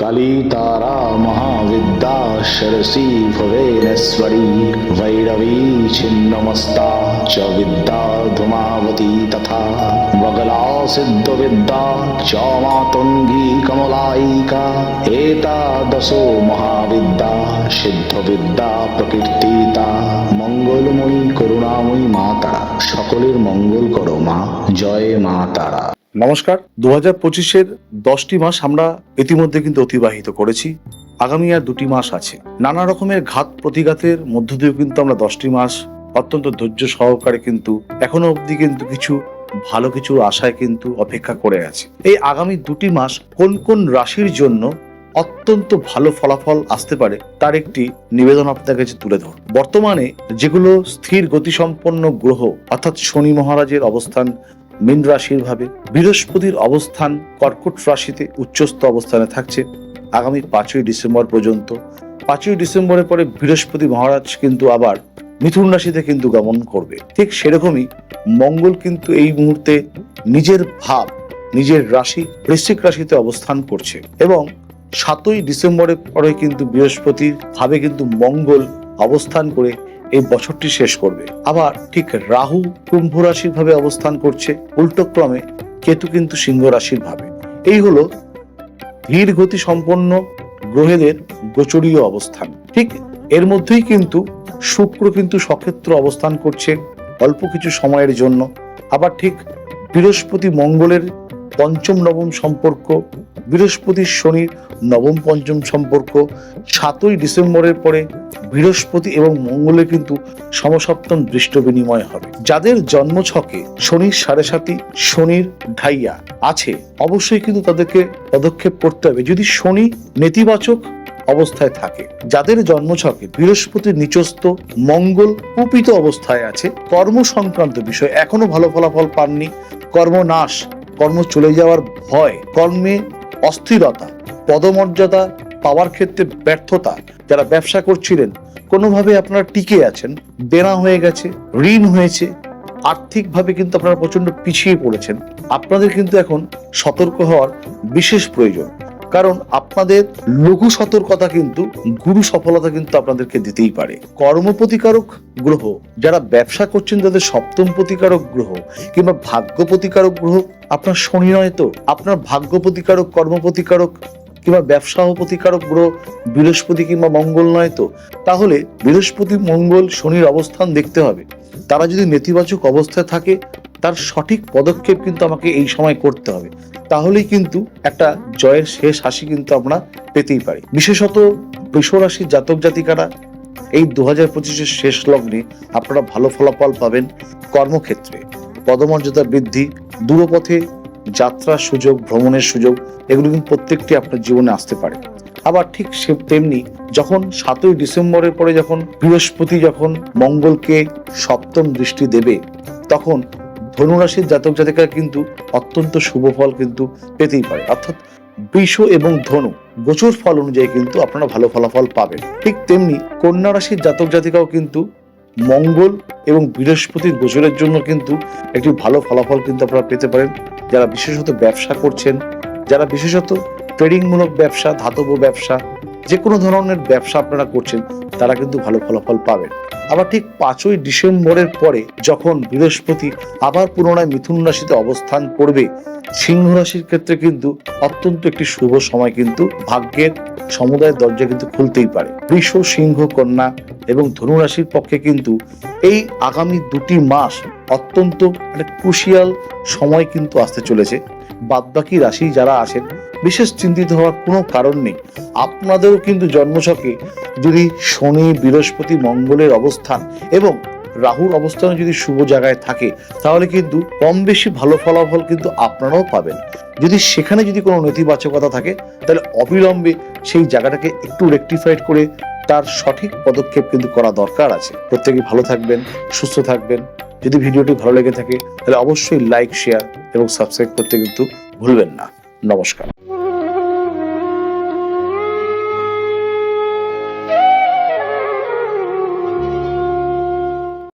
কালী তারা মহাবিদ্যা সরসী ভবেনস্বরী ভৈরবী ছিন্নমস্তা চ বিদ্যা ধুমাবতী তথা বগলা সিদ্ধবিদ্যা চ মাতঙ্গী কমলায়িকা এতাদশো মহাবিদ্যা সিদ্ধবিদ্যা প্রকীর্তিতা মঙ্গলময়ী করুণাময়ী মা তারা সকলের মঙ্গল করো মা, জয় মা তারা। নমস্কার। দু হাজার পঁচিশের দশটি মাস আমরা ইতিমধ্যে কিন্তু অতিবাহিত করেছি। আগামী আর দুটি মাস আছে। নানা রকমের ঘাত প্রতিঘাতের মধ্য দিয়েও কিন্তু আমরা দশটি মাস অত্যন্ত ধৈর্য সহকারে কিন্তু এখনও অবধি কিন্তু কিছু ভালো কিছুর আশায় কিন্তু অপেক্ষা করে আছে। এই আগামী দুটি মাস কোন কোন রাশির জন্য অত্যন্ত ভালো ফলাফল আসতে পারে তার একটি নিবেদন আপনাদের কাছে তুলে ধর বর্তমানে যেগুলো স্থির গতিসম্পন্ন গ্রহ, অর্থাৎ শনি মহারাজের অবস্থান মীন রাশির ভাবে বৃহস্পতির অবস্থান কর্কট রাশিতে উচ্চস্থ অবস্থানে থাকছে। আগামী পাঁচই ডিসেম্বর পর্যন্ত। পাঁচই ডিসেম্বরের পরে বৃহস্পতি মহারাজ কিন্তু আবার মিথুন রাশিতে কিন্তু গমন করবে। ঠিক সেরকমই মঙ্গল কিন্তু এই মুহূর্তে নিজের ভাব, নিজের রাশি, বৃশ্চিক রাশিতে অবস্থান করছে এবং সাতই ডিসেম্বরের পরে কিন্তু বৃহস্পতির ভাবে কিন্তু মঙ্গল অবস্থান করে এই বছরটি শেষ করবে। আবার ঠিক রাহু কুম্ভ রাশির ভাবে অবস্থান করছে। উল্টোক্রমে কেতু কিন্তু সিংহ রাশির ভাবে। এই হলো ধীর গতি সম্পন্ন গ্রহেদের গোচরীয় অবস্থান। ঠিক এর মধ্যেই কিন্তু শুক্র কিন্তু সক্ষেত্র অবস্থান করছে অল্প কিছু সময়ের জন্য। আবার ঠিক বৃহস্পতি মঙ্গলের পঞ্চম নবম সম্পর্ক বৃহস্পতি শনির নবম, পঞ্চম সম্পর্ক। সাতই ডিসেম্বরের পরে বৃহস্পতি এবং মঙ্গলের কিন্তু সমসপ্তম দৃষ্ট বিনিময় হবে। যাদের জন্মছকে শনির সাড়ে সাতি শনির ঢাইয়া আছে, অবশ্যই কিন্তু তাদেরকে পদক্ষেপ করতে হবে। যদি শনি নেতিবাচক অবস্থায় থাকে, যাদের জন্মছকে বৃহস্পতির নিচস্থ, মঙ্গল কুপিত অবস্থায় আছে, কর্ম সংক্রান্ত বিষয় এখনও ভালো ফলাফল পাননি, কর্মনাশ, কর্ম চলে যাওয়ার ভয়, কর্মে অস্থিরতা, পদমর্যাদা পাওয়ার ক্ষেত্রে ব্যর্থতা যারা ব্যবসা করছিলেন কোনোভাবে আপনারা টিকে আছেন বেনা হয়ে গেছে, ঋণ হয়েছে, আর্থিকভাবে কিন্তু আপনারা প্রচণ্ড পিছিয়ে পড়েছেন। আপনাদের কিন্তু এখন সতর্ক হওয়ার বিশেষ প্রয়োজন। কারণ আপনাদের লঘু সতর্কতা কিন্তু, গুরু সফলতা কিন্তু আপনাদেরকে দিতেই পারে। কর্ম প্রতিকারক গ্রহ, যারা ব্যবসা করছেন তাদের সপ্তম প্রতিকারক গ্রহ, কিংবা ভাগ্য প্রতিকারক গ্রহ, আপনার শনি নয় তো? আপনার ভাগ্য প্রতিকারক, কর্ম প্রতিকারক, কিংবা ব্যবসা প্রতিকারক গ্রহ, বৃহস্পতি কিংবা মঙ্গল নয় তো? তাহলে বৃহস্পতি, মঙ্গল, শনির অবস্থান দেখতে হবে। তারা যদি নেতিবাচক অবস্থায় থাকে তার সঠিক পদক্ষেপ কিন্তু আমাকে এই সময় করতে হবে। তাহলেই কিন্তু একটা জয়ের শেষ হাসি কিন্তু আমরা পেতেই পারি। বিশেষত বৃষরাশির জাতক জাতিকারা, এই দু হাজার পঁচিশের শেষ লগ্নে আপনারা ভালো ফলাফল পাবেন কর্মক্ষেত্রে। পদমর্যাদা বৃদ্ধি, দূরপথে যাত্রার সুযোগ, ভ্রমণের সুযোগ, এগুলো কিন্তু প্রত্যেকটি আপনার জীবনে আসতে পারে। আবার ঠিক সে তেমনি যখন সাতই ডিসেম্বরের পরে যখন বৃহস্পতি যখন মঙ্গলকে সপ্তম দৃষ্টি দেবে, তখন ধনুরাশির জাতক জাতিকা কিন্তু অত্যন্ত শুভ ফল কিন্তু পেতেই পারে। অর্থাৎ বৃষ এবং ধনু গোচর ফল অনুযায়ী কিন্তু আপনারা ভালো ফলাফল পাবেন। ঠিক তেমনি কন্যা রাশির জাতক জাতিকাও কিন্তু মঙ্গল এবং বৃহস্পতির গোচরের জন্য কিন্তু একটি ভালো ফলাফল কিন্তু আপনারা পেতে পারেন। যারা বিশেষত ব্যবসা করছেন, যারা বিশেষত ট্রেডিংমূলক ব্যবসা, ধাতব ব্যবসা যে কোনো ধরনের ব্যবসা আপনারা করছেন, তারা কিন্তু ভালো ফলাফল পাবেন। আবার ঠিক পাঁচই ডিসেম্বরের পরে যখন বৃহস্পতি আবার পুনরায় মিথুন রাশিতে অবস্থান করবে, সিংহ রাশির ক্ষেত্রে কিন্তু অত্যন্ত একটি শুভ সময় কিন্তু ভাগ্যের সমুদায়ের দরজা কিন্তু খুলতেই পারে। বৃষ, সিংহ, কন্যা এবং ধনু রাশির পক্ষে কিন্তু এই আগামী দুটি মাস অত্যন্ত একটা ক্রুশিয়াল সময় কিন্তু আসতে চলেছে। বাদবাকি রাশি যারা আছেন বিশেষ চিন্তিত হওয়ার কোনো কারণ নেই। আপনাদেরও কিন্তু জন্মছকে যদি শনি, বৃহস্পতি, মঙ্গলের অবস্থান এবং রাহুর অবস্থান যদি শুভ জায়গায় থাকে, তাহলে কিন্তু কম বেশি ভালো ফলাফল কিন্তু আপনারাও পাবেন। যদি সেখানে যদি কোনো নেতিবাচকতা থাকে, তাহলে অবিলম্বে সেই জায়গাটাকে একটু রেকটিফাইড করে তার সঠিক পদক্ষেপ কিন্তু করা দরকার আছে। প্রত্যেকে ভালো থাকবেন, সুস্থ থাকবেন। যদি ভিডিওটি ভালো লেগে থাকে, তাহলে অবশ্যই লাইক শেয়ার এবং সাবস্ক্রাইব করতে কিন্তু ভুলবেন না। নমস্কার।